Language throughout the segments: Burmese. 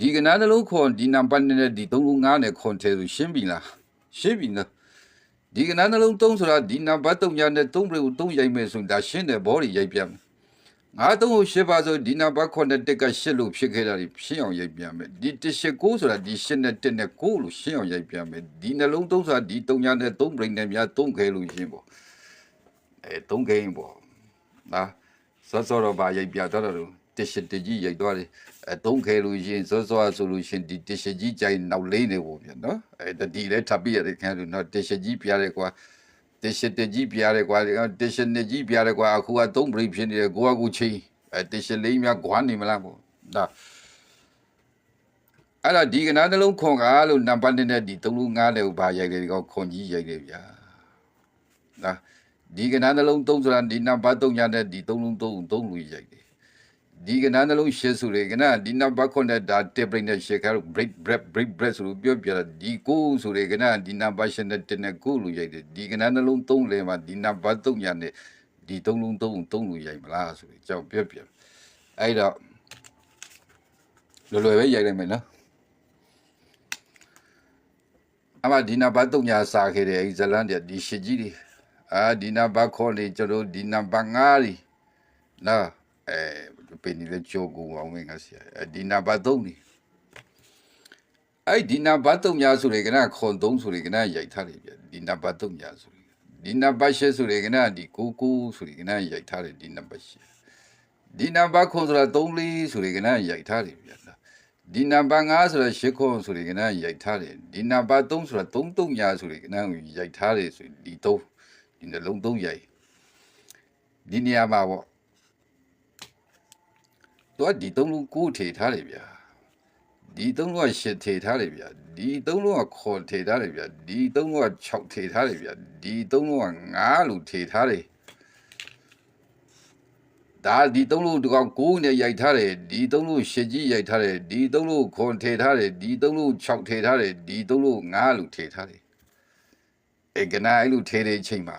ဒီကနားနှလုံးခွန်ဒီနံပါတ်နဲ့ဒီ305နဲ့ခွန်ထဲဆိုရှင်းပြီလားရှင်းပြီနော်ဒီကနားနှလုံး3ဆိုတာဒီနံပါတ်3ညာနဲ့3ပြကို3ရိုက်မယ်ဆိုရင်ဒါရှင်းတယ်ဘောတွေရိုက်ပြမယ်ငါ3ကိုရှင်းပါဆိုဒီနံပါတ်9နဲ့1ကရှင်းလို့ဖြစ်ခဲ့တာဒီရှင်းအောင်ရိုက်ပြမယ်ဒီ189ဆိုတာဒီရှင်းနဲ့1နဲ့9လို့ရှင်းအောင်ရိုက်ပြမယ်ဒီနှလုံး3ဆိုတာဒီ3ညာနဲ့3ပြနဲ့များ3ခဲလို့ရှင်းပေါ့အဲ3ခဲပေါ့နော်စောစောတော့ဗာရိုက်ပြတော့တော့ တရှိတကြီးရိုက်သွားတယ်အဲ3ခဲလို့ရှင်းစောစောဆိုလို့ရှင်းဒီတရှိကြီးကြိုင်နောက်လေးနေပေါ့ဗျာနော်အဲတတိလည်းထပ်ပြရတယ်ခင်ဗျားတို့နော်တရှိကြီးပြရတယ်ကွာတရှစ်တကြီးပြရတယ်ကွာတရှစ်နှစ်ကြီးပြရတယ်ကွာအခုကသုံးပရိဖြစ်နေတယ်ကိုကကူချင်းအဲတရှစ်လေးများခွာနေမလားပေါ့ဒါအဲ့ဒါဒီကနာနှလုံးခွန်ကလို့နံပါတ်နဲ့ဒီ3လုံး5လည်းဘာရိုက်တယ်ဒီကောင်ခွန်ကြီးရိုက်တယ်ဗျာဒါဒီကနာနှလုံး3ဆိုတာဒီနံပါတ်3ညတဲ့ဒီ3လုံး3 3လူရိုက်တယ် ဒီကနာနှလုံးရှစ်ဆိုလေကနာဒီနံပါတ်9နဲ့ဒါတစ်ပရိနဲ့ရှစ်ခါ break break break break ဆိုလို့ပြောပြတာဒီကိုဆိုလေကနာဒီနံပါတ်10နဲ့1နဲ့9လူရိုက်တယ်ဒီကနာနှလုံး3လေမှာဒီနံပါတ်3ညနဲ့ဒီ3လုံး3 3လူရိုက်မလားဆိုပြီးကြောက်ပြောပြအဲ့တော့လွယ်လွယ်ပဲရိုက်လိုက်မယ်နော်အမဒီနံပါတ်3ညစာခဲ့တယ်အဲ့ဇလန်တဲ့ဒီရှစ်ကြီးတွေအာဒီနံပါတ်9လေကျွန်တော်ဒီနံပါတ်5လीနော်အဲ ပင်နေတဲ့ကြောကိုအောင်မင်းကဆရာအဲဒီနံပါတ်3นี่အဲ့ဒီနံပါတ်3ညာဆိုလေကနခွန်3ဆိုလေကနရိုက်ထားတယ်ဗျဒီနံပါတ်3ညာဆိုလေဒီနံပါတ်8ဆိုလေကနဒီ99ဆိုလေကနရိုက်ထားတယ်ဒီနံပါတ်8ဒီနံပါတ်ခွန်ဆိုတာ34ဆိုလေကနရိုက်ထားတယ်ဗျဒီနံပါတ်5ဆိုတာ8ခွန်ဆိုလေကနရိုက်ထားတယ်ဒီနံပါတ်3ဆိုတာ33ညာဆိုလေကနရိုက်ထားတယ်ဆိုဒီ3ဒီနှလုံး3ရိုက်ဒီနေရာမှာပေါ့ သူကဒီသုံးလုံးကိုထေထားတယ်ဗျာဒီသုံးလုံးကရှစ်ထေထားတယ်ဗျာဒီသုံးလုံးကခေါ်ထေထားတယ်ဗျာဒီသုံးလုံးက6ထေထားတယ်ဗျာဒီသုံးလုံးက9လို့ထေထားတယ်ဒါဒီသုံးလုံးဒီကောင်9နဲ့ရိုက်ထားတယ်ဒီသုံးလုံးရှစ်ကြီးရိုက်ထားတယ်ဒီသုံးလုံးခွန်ထေထားတယ်ဒီသုံးလုံး6ထေထားတယ်ဒီသုံးလုံး9လို့ထေထားတယ်အဲကနာအဲ့လိုထေတဲ့အချိန်မှာ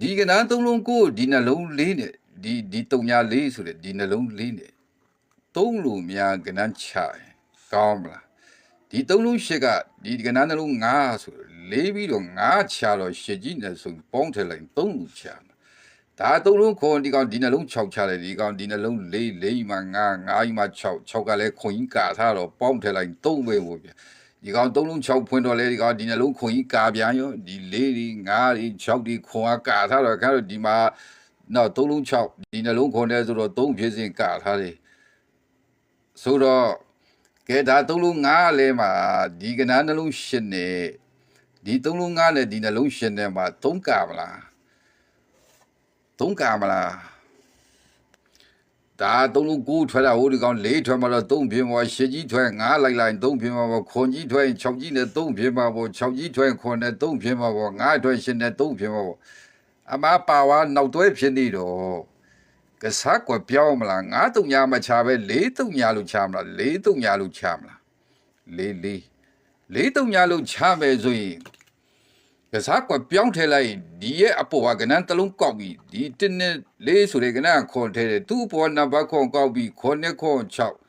ဒီကနာသုံးလုံးကိုဒီနှလုံးလေးနဲ့ ဒီဒီတုံညာလေးဆိုတဲ့ဒီနှလုံးလေးနဲ့သုံးလို့များကနန်းချရင်ကောင်းမလားဒီသုံးလုံးရှစ်ကဒီကနန်းနှလုံး9ဆိုလေးပြီးတော့9ချတော့ရှစ်ကြီးနဲ့ဆိုပေါင်းထည့်လိုက်သုံးလို့ချမှာဒါသုံးလုံးခွန်ဒီကောင်ဒီနှလုံး6ချတယ်ဒီကောင်ဒီနှလုံး၄၄မှ9 9မှ6 6ကလည်းခွန်ကြီးကာထားတော့ပေါင်းထည့်လိုက်သုံးပဲပေါ့ဗျဒီကောင်သုံးလုံး6ဖွင့်တော့လေဒီကောင်ဒီနှလုံးခွန်ကြီးကာပြန်ရောဒီ၄ဒီ9ဒီ6ဒီခွန်ကကာထားတော့ခင်ဗျားတို့ဒီမှာ နောက်3လုံး6ဒီနှလုံးခွန်တဲ့ဆိုတော့3ဖြစ်စဉ်ကထားတယ်ဆိုတော့ကဲဒါ3လုံး9လဲမှာဒီကနာနှလုံး8နဲ့ဒီ3လုံး9နဲ့ဒီနှလုံး8နဲ့မှာ3ကမလား3ကမလားဒါ3လုံး9ထွက်တာဟိုဒီကောင်4ထွက်မှာတော့3ဖြစ်မှာ8ကြီးထွက်9လိုက်လိုက်3ဖြစ်မှာပေါ့ခွန်ကြီးထွက်6ကြီးနဲ့3ဖြစ်မှာပေါ့6ကြီးထွက်ခွန်နဲ့3ဖြစ်မှာပေါ့9ထွက်8နဲ့3ဖြစ်မှာပေါ့ အမပါဝါနောက်တွဲဖြစ်နေတော့ကစားကွယ်ပြောင်းမလားငါးတုံညာမချပဲလေးတုံညာလို့ချမလားလေးတုံညာလို့ချမလားလေးလေးလေးတုံညာလို့ချမယ်ဆိုရင်ကစားကွယ်ပြောင်းထဲလိုက်ဒီရဲ့အပေါ်ကကနန်းတလုံးကောက်ပြီးဒီတင်းနဲ့လေးဆိုတဲ့ကနန်းခွန်ထဲတယ်သူ့အပေါ်နံပါတ်ခွန်ကောက်ပြီးခွန်နဲ့ခွန်6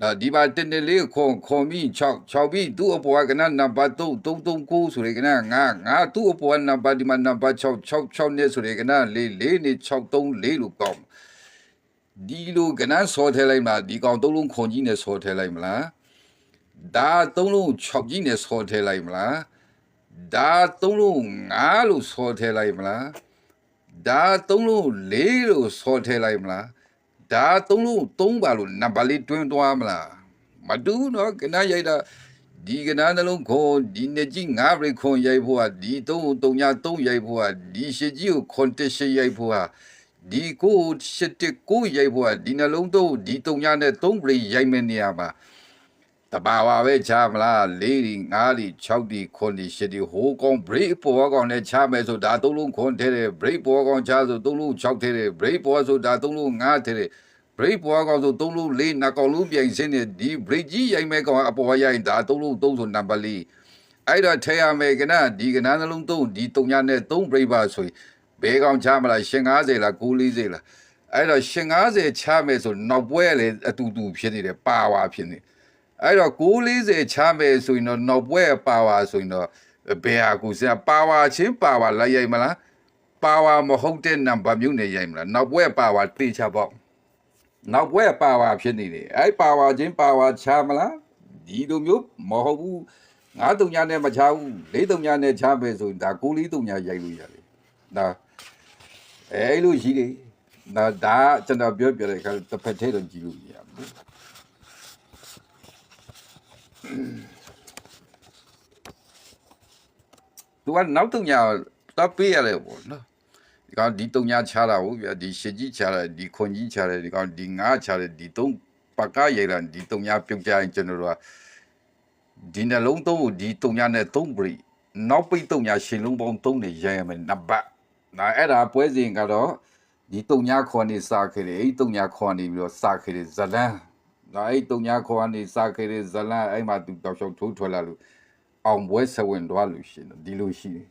နော်ဒီမှာတင်းနဲ့လေးခွန်ခွန်ပြီး6 6ပြီးသူ့အပေါ်ကကနန်းနံပါတ်3 339ဆိုတဲ့ကနန်း9 9သူ့အပေါ်နံပါတ်ဒီမှာနံပါတ်6 6 6နဲ့ဆိုတဲ့ကနန်းလေးလေးနဲ့6 3 4လို့ကောက်ဒီလိုကနန်းစော်ထဲလိုက်မှာဒီကောင်သုံးလုံးခွန်ကြီးနဲ့စော်ထဲလိုက်မလားဒါသုံးလုံး6ကြီးနဲ့စော်ထဲလိုက်မလားဒါသုံးလုံး9လို့စော်ထဲလိုက်မလားဒါသုံးလုံး4လို့စော်ထဲလိုက်မလား ဒါသုံးလုံး3ပါလို့နံပါတ်လေးတွင်းသွားမလားမတူးတော့ကနန်းရိုက်တာဒီကနားနှလုံးခွန်ဒီနှစ်ကြီးငါးပြိခွန်ရိုက်ဖို့ဟာဒီသုံးသုံးညာသုံးရိုက်ဖို့ဟာဒီရှစ်ကြီးကိုခွန်တစ်ရှစ်ရိုက်ဖို့ဟာဒီကိုရှစ်တစ်ကိုရိုက်ဖို့ဟာဒီနှလုံးသုံးဒီသုံးညာနဲ့သုံးပြိရိုက်မယ့်နေရာမှာ တဘာဝပဲချမလား၄ဒီ၅ဒီ၆ဒီခွန်ဒီရှစ်ဒီဟိုကောင် break ပေါ်ကောင်နဲ့ချမယ်ဆိုဒါသုံးလုံးခွန်ထဲတယ် break ပေါ်ကောင်ချဆိုသုံးလုံး၆ထဲတယ် break ပေါ်ဆိုဒါသုံးလုံး၅ထဲတယ် break ပေါ်ကောင်ဆိုသုံးလုံး၄နှစ်ကောင်လုံးပြိုင်စင်းနေဒီ break ကြီးရိုက်မဲ့ကောင်အပေါ်ရိုက်ဒါသုံးလုံးသုံးဆိုနံပါတ်၄အဲ့တော့ထဲရမယ်ကနဒီကနနှလုံးသုံးဒီတုံညာနဲ့သုံး break ပါဆိုရင်ဘဲကောင်ချမလားရှင်90လား940လားအဲ့တော့ရှင်90ချမယ်ဆိုနောက်ပွဲလည်းအတူတူဖြစ်နေတယ်ပါဝါဖြစ်နေ အဲ့တော့940ချမယ်ဆိုရင်တော့နောက်ပွဲပါဝါဆိုရင်တော့ဘယ်ဟာကိုစပါဝါချင်းပါဝါလိုက်ရိုက်မလားပါဝါမဟုတ်တဲ့နံပါတ်မျိုးနဲ့ရိုက်မလားနောက်ပွဲပါဝါတေချပေါ့နောက်ပွဲပါဝါဖြစ်နေတယ်အဲ့ပါဝါချင်းပါဝါချမလားဒီလိုမျိုးမဟုတ်ဘူးငါးတုံညာနဲ့မချဘူးလေးတုံညာနဲ့ချမယ်ဆိုရင်ဒါ9လေးတုံညာရိုက်လို့ရတယ်ဒါအဲ့လိုရှိတယ်ဒါဒါကျွန်တော်ပြောပြတဲ့ခါတစ်ဖက်ထဲတော့ကြည့်လို့မရဘူး သူကနောက်တုံညာတော့ပေးရတယ်ပေါ့နော်ဒီကောင်ဒီတုံညာချတာဟုတ်ဗျာဒီရှစ်ကြီးချတာဒီခွန်ကြီးချတယ်ဒီကောင်ဒီငါးချတယ်ဒီသုံးပကရိုက်လာဒီတုံညာပြုတ်ကြရင်ကျွန်တော်တို့ကဒီနှလုံးသုံးကိုဒီတုံညာနဲ့သုံးပရိနောက်ပိတ်တုံညာရှင်လုံးပေါင်းသုံးနေရရမယ်နံပါတ်ဒါအဲ့ဒါပွဲစဉ်ကတော့ဒီတုံညာခေါ်နေစခဲ့တယ်အဲ့ဒီတုံညာခေါ်နေပြီးတော့စခဲ့တယ်ဇလန်း ဒါအဲ့ဒီတုံညာခေါ်နေစခဲ့တယ်ဇလန်းအဲ့မှာသူတောက်လျှောက်ထိုးထွက်လာလို့အောင်ပွဲဆဝင်သွားလို့ရှိရင်တော့ဒီလိုရှိတယ်